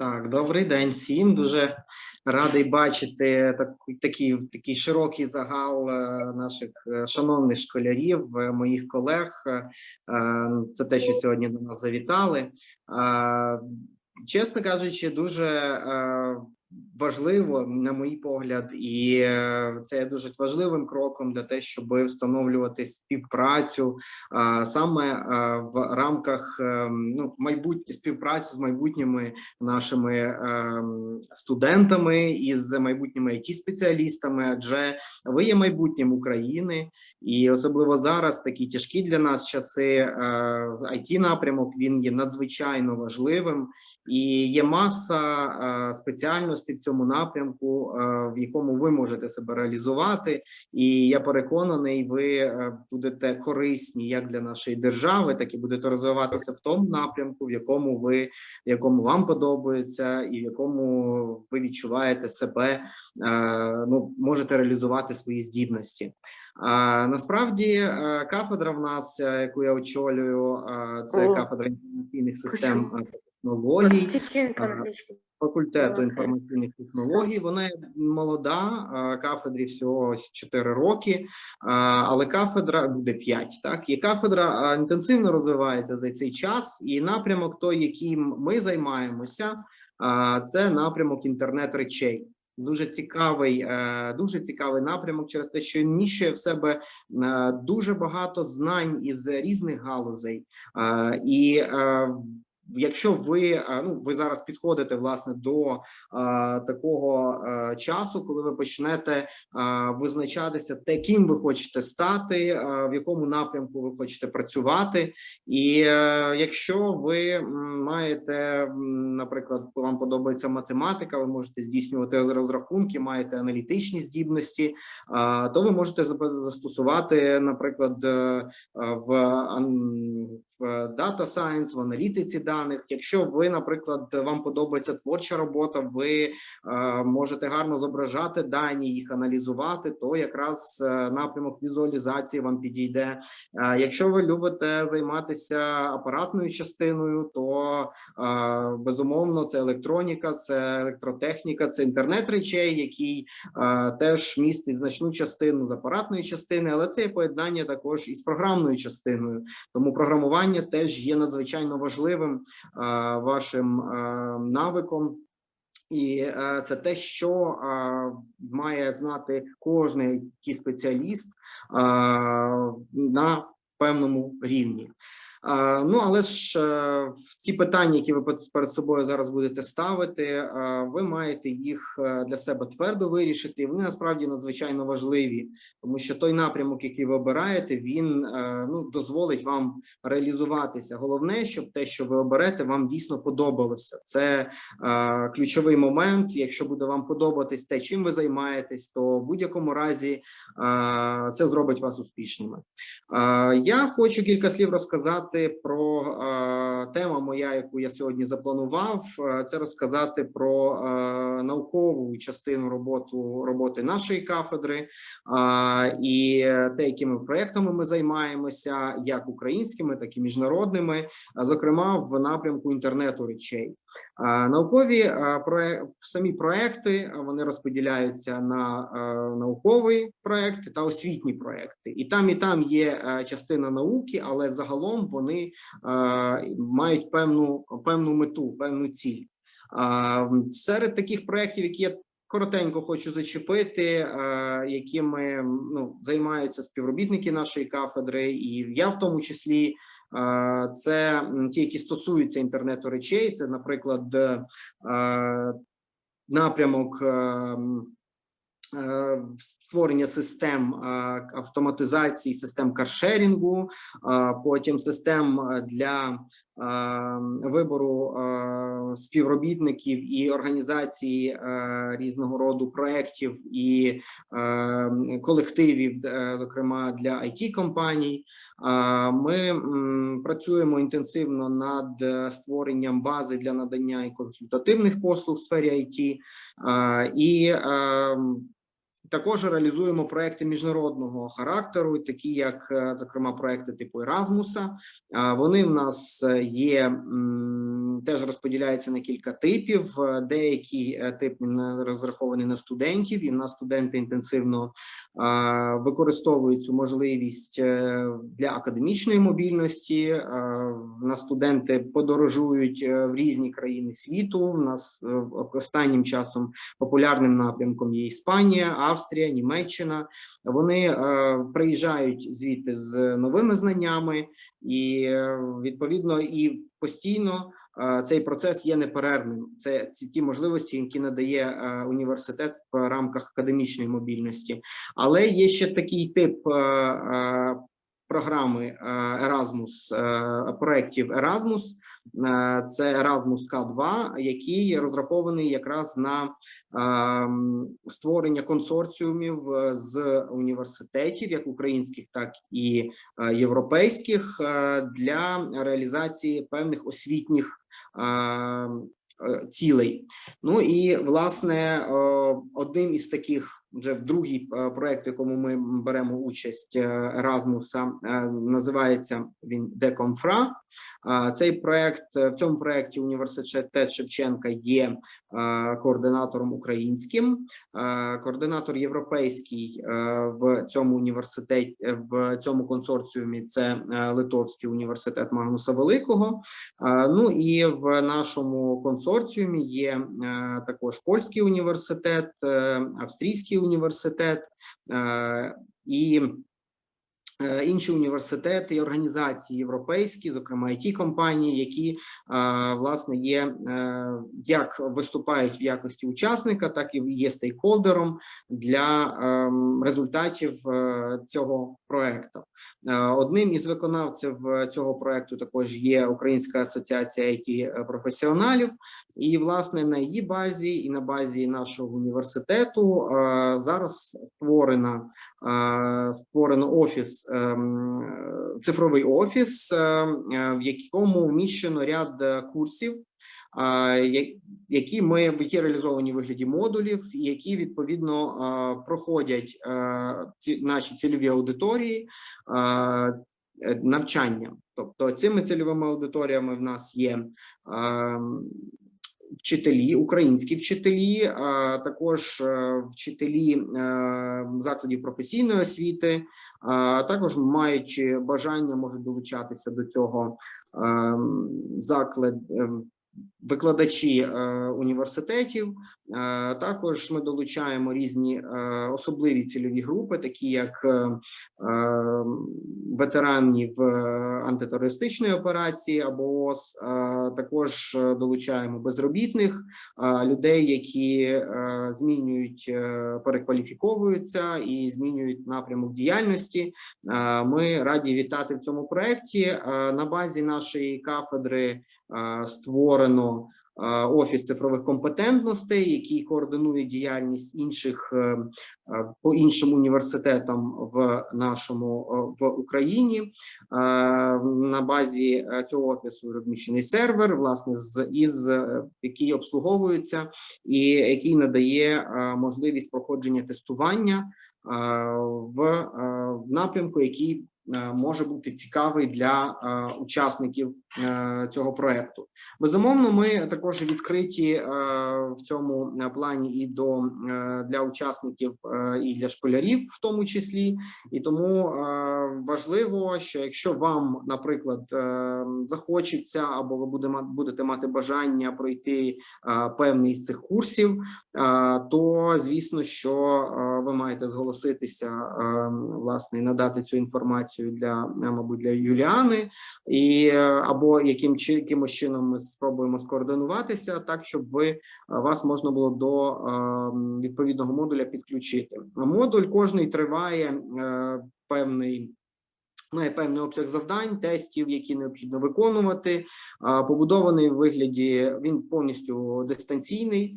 Так, добрий день всім. Дуже радий бачити такий, такий широкий загал е, наших е, шановних школярів, е, моїх колег. Це те, що сьогодні до нас завітали. Чесно кажучи, дуже важливо, на мій погляд, і е, це є дуже важливим кроком для те, щоб встановлювати співпрацю саме е, в рамках е, ну, майбутнє співпраці з майбутніми нашими студентами і з майбутніми it спеціалістами адже ви є майбутнім України, і особливо зараз такі тяжкі для нас часи. it напрямок він є надзвичайно важливим, і є маса е, спеціальностей в цьому напрямку, е, в якому ви можете себе реалізувати. І я переконаний, ви е, будете корисні як для нашої держави, так і будете розвиватися в тому напрямку, в якому ви в якому вам подобається, і в якому ви відчуваєте себе, ну можете реалізувати свої здібності. А насправді кафедра в нас, яку я очолюю, це кафедра інформаційних систем технологій факультету інформаційних технологій. Вона молода, кафедрі всього ось 4 роки, але кафедра буде 5, Так і кафедра інтенсивно розвивається за цей час, і напрямок, той, яким ми займаємося, це напрямок інтернет речей. Дуже цікавий, е, дуже цікавий напрямок через те, що він міщує в себе е, дуже багато знань із різних галузей, і е, Якщо ви е, ну ви зараз підходите власне до е, такого е, часу, коли ви почнете е, визначатися, те, ким ви хочете стати, е, в якому напрямку ви хочете працювати, і е, якщо ви маєте, наприклад, вам подобається математика, ви можете здійснювати розрахунки, маєте аналітичні здібності, е, то ви можете застосувати, наприклад, в в Data Science, в аналітиці даних. Якщо ви, наприклад, вам подобається творча робота, ви е, можете гарно зображати дані, їх аналізувати, то якраз е, напрямок візуалізації вам підійде. Е, якщо ви любите займатися апаратною частиною, то е, безумовно це електроніка, це електротехніка, це інтернет речей, який е, теж містить значну частину з апаратної частини, але це є поєднання також із програмною частиною. Тому програмування теж є надзвичайно важливим е, вашим е, навиком. І е, це те, що має знати кожний ті спеціаліст на певному рівні. Ну але ж е, в ці питання, які ви перед собою зараз будете ставити, е, ви маєте їх е, для себе твердо вирішити. Вони насправді надзвичайно важливі, тому що той напрямок, який ви обираєте, він ну дозволить вам реалізуватися. Головне, щоб те, що ви оберете, вам дійсно подобалося. Це ключовий момент. Якщо буде вам подобатись те, чим ви займаєтесь, то в будь-якому разі це зробить вас успішними. Я хочу кілька слів розказати про е, тема моя, яку я сьогодні запланував. Е, Це розказати про е, наукову частину роботу роботи нашої кафедри і те, якими проектами ми займаємося, як українськими, так і міжнародними, зокрема в напрямку інтернету речей. Наукові а, самі проекти вони розподіляються на наукові проекти та освітні проекти, і там і там є частина науки, але загалом вони мають певну певну мету, певну ціль. Серед таких проєктів, які я коротенько хочу зачепити, якими ну займаються співробітники нашої кафедри, і я в тому числі. Це ті, які стосуються інтернету речей. Це, наприклад, е, напрямок е, е, створення систем автоматизації, систем каршерінгу, потім систем для вибору е, співробітників і організації е, різного роду проєктів і е, колективів, е, зокрема для it компаній. Ми працюємо інтенсивно над створенням бази для надання і консультативних послуг в сфері IT. І е, також реалізуємо проекти міжнародного характеру, такі як, е, зокрема, проекти типу Еразмуса. Вони в нас е, є теж розподіляються на кілька типів. Е, Деякі тип розраховані на студентів, і в нас студенти інтенсивно використовують цю можливість е, для академічної мобільності. Е, В нас студенти подорожують е, в різні країни світу. В нас е, останнім часом популярним напрямком є Іспанія, Австрія, Німеччина. Вони е, приїжджають звідти з новими знаннями, і е, відповідно і постійно е, цей процес є неперервним. Це ті можливості, які надає е, університет в рамках академічної мобільності. Але є ще такий тип. е, е, Програми е, Erasmus, е, проєктів Erasmus, Е, це Erasmus K2, який розрахований якраз на створення консорціумів е, з університетів, як українських, так і е, європейських, е, для реалізації певних освітніх е, е, цілей. Ну і власне е, одним із таких. Вже другий е, проект, в якому ми беремо участь е, Еразмуса, е, називається він Декомфра. Цей проект е, в цьому проекті університет Шевченка є е, координатором українським, е, координатор європейський в цьому університеті в цьому консорціумі. Це Литовський університет Магнуса Великого. Ну і в нашому консорціумі є також польський університет, австрійський університет і інші університети і організації європейські, зокрема ті компанії, які е, власне є е, як виступають в якості учасника, так і є стейкхолдером для ем, результатів е, цього проекту. Е, Одним із виконавців е, цього проекту також є Українська асоціація it професіоналів, і власне на її базі і на базі нашого університету е, зараз створена е, створено офіс, ем, е, цифровий офіс, е, е, в якому вміщено ряд е, курсів. Які ми які реалізовані в вигляді модулів, які відповідно проходять ці наші цільові аудиторії е, навчання. Тобто цими цільовими аудиторіями в нас є вчителі, українські вчителі, а також е, вчителі е, закладів професійної освіти, а також маючи бажання, можуть долучатися до цього е, заклад. Викладачі е, університетів, е, також ми долучаємо різні е, особливі цільові групи, такі як ветеранів антитерористичної операції або ООС, також долучаємо безробітних людей, які змінюють, перекваліфіковуються і змінюють напрямок діяльності. Ми раді вітати в цьому проєкті. На базі нашої кафедри створено е, офіс цифрових компетентностей, який координує діяльність інших е, е, по іншим університетам в нашому е, в Україні. Е, На базі е, цього офісу розміщений сервер, власне, з із е, який обслуговується і який надає е, можливість проходження тестування е, в е, напрямку, який е, може бути цікавий для е, учасників е, цього проекту. Безумовно, ми також відкриті е, в цьому е, плані і до е, для учасників е, і для школярів, в тому числі, і тому е, важливо, що якщо вам, наприклад, е, захочеться або ви буде будете мати бажання пройти е, певний з цих курсів, е, то звісно, що е, ви маєте зголоситися е, власне надати цю інформацію для е, мабуть для Юліани, і е, або яким чи якимось чином ми спробуємо скоординуватися так, щоб ви е, вас можна було до відповідного модуля підключити. Модуль кожний триває певний Має певний обсяг завдань, тестів, які необхідно виконувати. Побудований в вигляді він повністю дистанційний,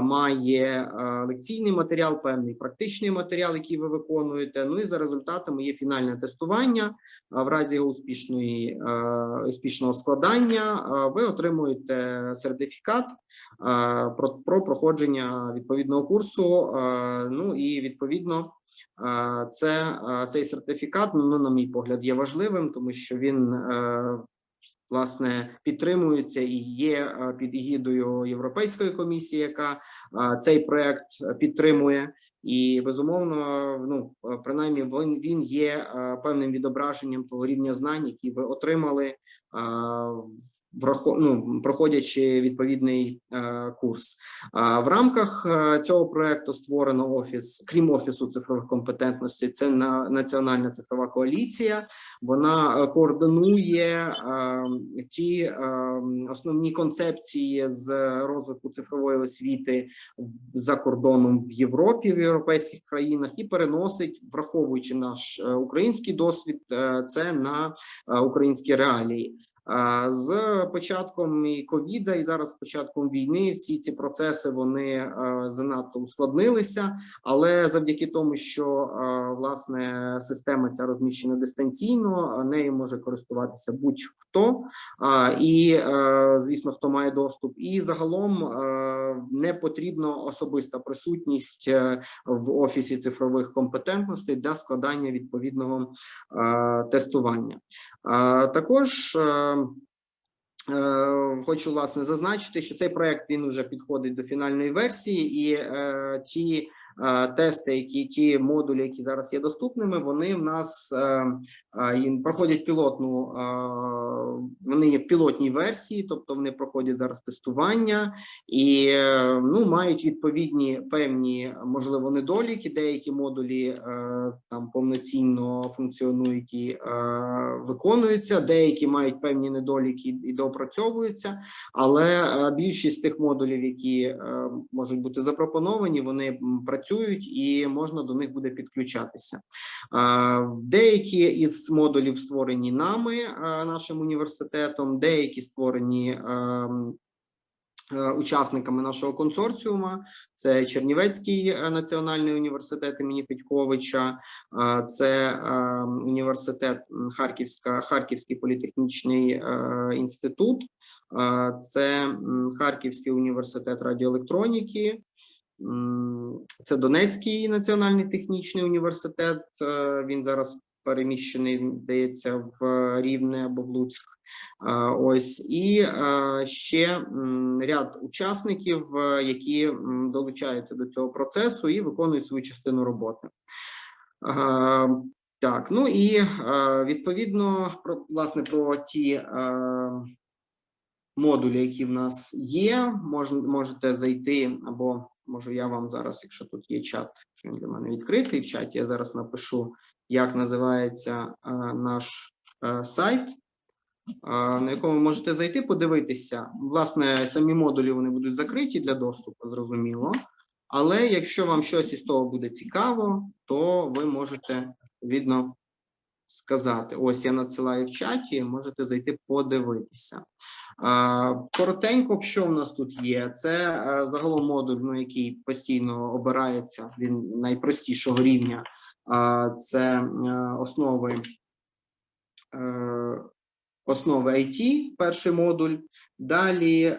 має лекційний матеріал, певний практичний матеріал, який ви виконуєте. Ну і за результатами є фінальне тестування. В разі його успішної успішного складання ви отримуєте сертифікат про, про проходження відповідного курсу. Ну і відповідно. А, Це цей сертифікат, ну на мій погляд, є важливим, тому що він е, власне підтримується і є е, під егідою Європейської комісії, яка е, цей проект підтримує. І безумовно, ну е, принаймні, він він є е, певним відображенням того рівня знань, які ви отримали, е, ну, проходячи відповідний е, курс. В рамках е, цього проекту створено офіс, крім офісу цифрових компетентностей, це на національна цифрова коаліція. Вона е, координує ті основні концепції з розвитку цифрової освіти за кордоном в Європі, в європейських країнах, і переносить, враховуючи наш український досвід, це на українські реалії. З початком ковіда, і зараз з початком війни, всі ці процеси вони е, занадто ускладнилися. Але завдяки тому, що е, власне система ця розміщена дистанційно, нею може користуватися будь-хто, і е, звісно, хто має доступ, і загалом не потрібна особиста присутність в офісі цифрових компетентностей для складання відповідного тестування. Також е, е, хочу власне зазначити, що цей проект він вже підходить до фінальної версії, і е, ті тести, які ті модулі, які зараз є доступними, вони в нас е, е, проходять пілотну. е, Вони є в пілотній версії, тобто вони проходять зараз тестування і е, ну мають відповідні певні можливо недоліки. Деякі модулі е, там повноцінно функціонують і е, виконуються, деякі мають певні недоліки і доопрацьовуються. Але е, більшість тих модулів, які е, можуть бути запропоновані, вони м, працюють і можна до них буде підключатися. Деякі із модулів створені нами, нашим університетом, деякі створені. ем, е, Учасниками нашого консорціума це Чернівецький е, національний університет імені Федьковича, це е, університет Харківська, Харківський політехнічний е, інститут, це Харківський університет радіоелектроніки, це Донецький національний технічний університет. е, Він зараз переміщений, здається, в Рівне або в Луцьк. Ось і е, ще ряд учасників, е, які долучаються до цього процесу і виконують свою частину роботи. Так, ну і е, відповідно про власне про ті е, модулі, які в нас є, мож, можете зайти, або можу я вам зараз, якщо тут є чат, що він для мене відкритий в чаті, я зараз напишу, як називається е, наш е, сайт а, на якому можете зайти, подивитися. Власне, самі модулі вони будуть закриті для доступу, зрозуміло. Але якщо вам щось із того буде цікаво, то ви можете відно сказати. Ось я надсилаю в чаті, можете зайти подивитися. Коротенько, що в нас тут є? Це е, загалом модуль, ну, який постійно обирається, він найпростішого рівня. Це е, основи е, основи IT, перший модуль. Далі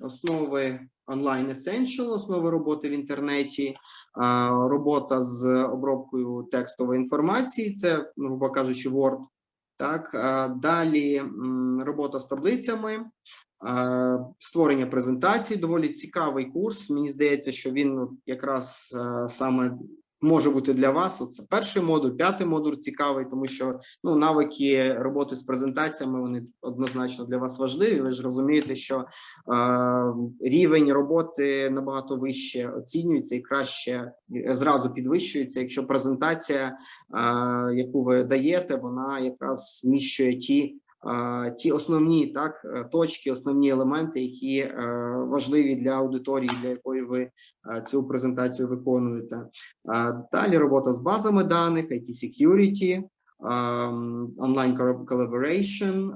основи онлайн Essential, основи роботи в інтернеті, робота з обробкою текстової інформації, це, грубо кажучи, Word. Так, е, далі робота з таблицями, е, створення презентацій, доволі цікавий курс. Мені здається, що він якраз е, саме може бути для вас. Оце перший модуль, п'ятий модуль цікавий, тому що ну навики роботи з презентаціями вони однозначно для вас важливі. Ви ж розумієте, що е, рівень роботи набагато вище оцінюється і краще зразу підвищується, якщо презентація, е, яку ви даєте, вона якраз зміщує ті. Ті основні так е, точки, основні елементи, які е, важливі для аудиторії, для якої ви е, цю презентацію виконуєте. Далі робота з базами даних, IT security, онлайн collaboration,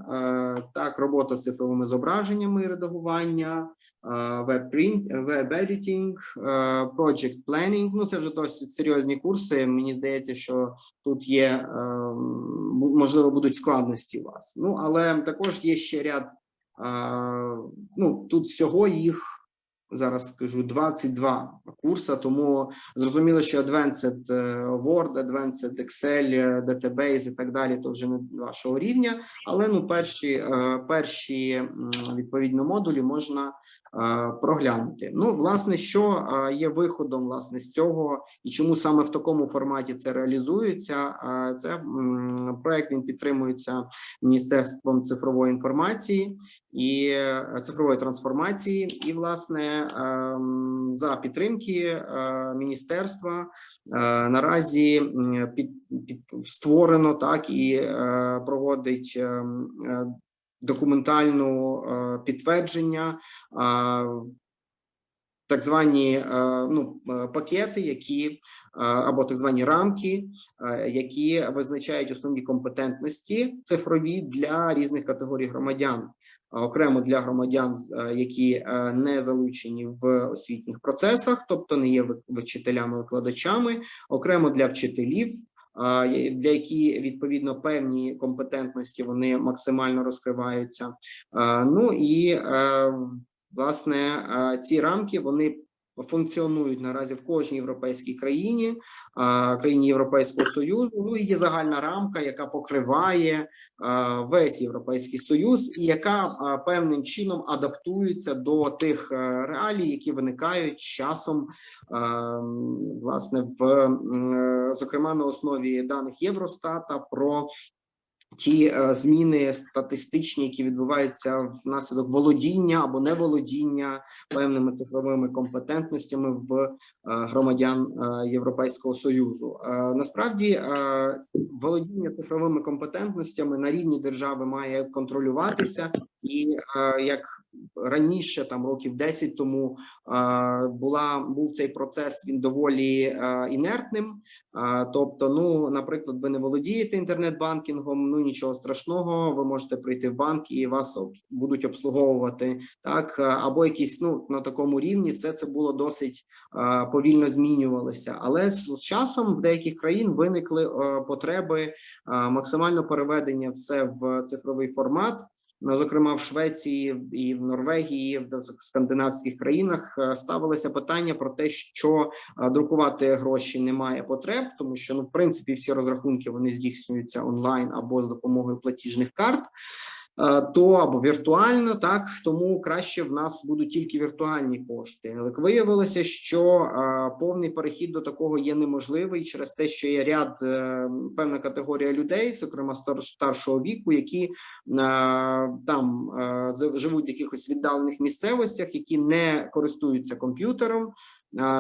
так, робота з цифровими зображеннями і редагування, веб-принт, веб-едітінг, project planning. Ну, це вже досить серйозні курси. Мені здається, що тут є, е, можливо, будуть складності у вас. Ну, але також є ще ряд, е, ну, тут всього їх, зараз скажу, 22 курси, тому зрозуміло, що Advanced е, Word, Advanced Excel, е, Database і так далі, то вже не вашого рівня, але ну, перші, е, перші відповідно модулі можна е, проглянути. Ну, власне, що е, є виходом власне з цього, і чому саме в такому форматі це реалізується? Е, Це проект він підтримується Міністерством цифрової інформації і е, цифрової трансформації, і власне ем, за підтримки е, міністерства е, наразі під, під створено так і е, проводить ем, е, підтвердження. Так звані е, ну, е, пакети, які або так звані рамки, які визначають основні компетентності цифрові для різних категорій громадян, окремо для громадян, які не залучені в освітніх процесах, тобто не є ви- вчителями, викладачами, окремо для вчителів. Для які відповідно певні компетентності вони максимально розкриваються. Ну і е, власне е, ці рамки вони функціонують наразі в кожній європейській країні, країні Європейського союзу. Ну і є загальна рамка, яка покриває весь європейський союз, і яка певним чином адаптується до тих е, реалій, які виникають часом, власне, в е, зокрема на основі даних Євростата про ті е, зміни статистичні, які відбуваються внаслідок володіння або неволодіння певними цифровими компетентностями в е, громадян е, Європейського союзу. Насправді володіння цифровими компетентностями на рівні держави має контролюватися, і як раніше, там років 10 тому, е, була був цей процес. Він доволі е, інертним. Тобто, ну, наприклад, ви не володієте інтернет-банкінгом, ну нічого страшного, ви можете прийти в банк і вас будуть обслуговувати так, або якісь ну на такому рівні, все це було досить повільно змінювалося. Але з часом в деяких країн виникли е, потреби максимально переведення все в цифровий формат. Ну, зокрема, в Швеції і в Норвегії, в скандинавських країнах е, ставилося питання про те, що друкувати гроші немає потреб, тому що ну, в принципі, всі розрахунки вони здійснюються онлайн або за допомогою платіжних карт. Е, То або віртуально, так тому краще в нас будуть тільки віртуальні кошти. Але виявилося, що е, повний перехід до такого є неможливий через те, що є ряд е, певна категорія людей, зокрема стар, старшого віку, які там живуть в якихось віддалених місцевостях, які не користуються комп'ютером.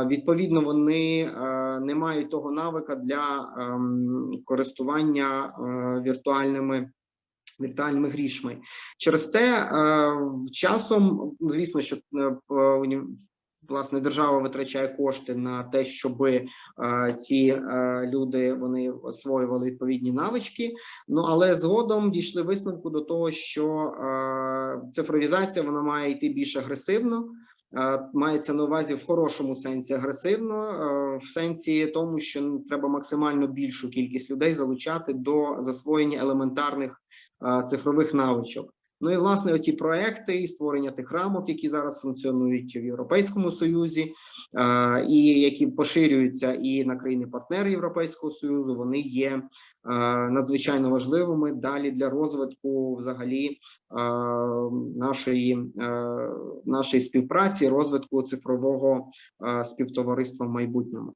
Відповідно, вони не мають того навика для ем, користування віртуальними віртуальними грішми. Через те е, часом, звісно, що е, власне держава витрачає кошти на те, щоб ці е, люди вони освоювали відповідні навички. Ну але згодом дійшли висновку до того, що е, цифровізація вона має йти більш агресивно. Е, Мається на увазі в хорошому сенсі агресивно, е, в сенсі тому, що ну, треба максимально більшу кількість людей залучати до засвоєння елементарних е, цифрових навичок. Ну і власне оті проекти і створення тих рамок, які зараз функціонують в Європейському Союзі, е, і які поширюються і на країни-партнери Європейського Союзу, вони є е, надзвичайно важливими далі для розвитку взагалі е, нашої, е, нашої співпраці, розвитку цифрового е, співтовариства в майбутньому.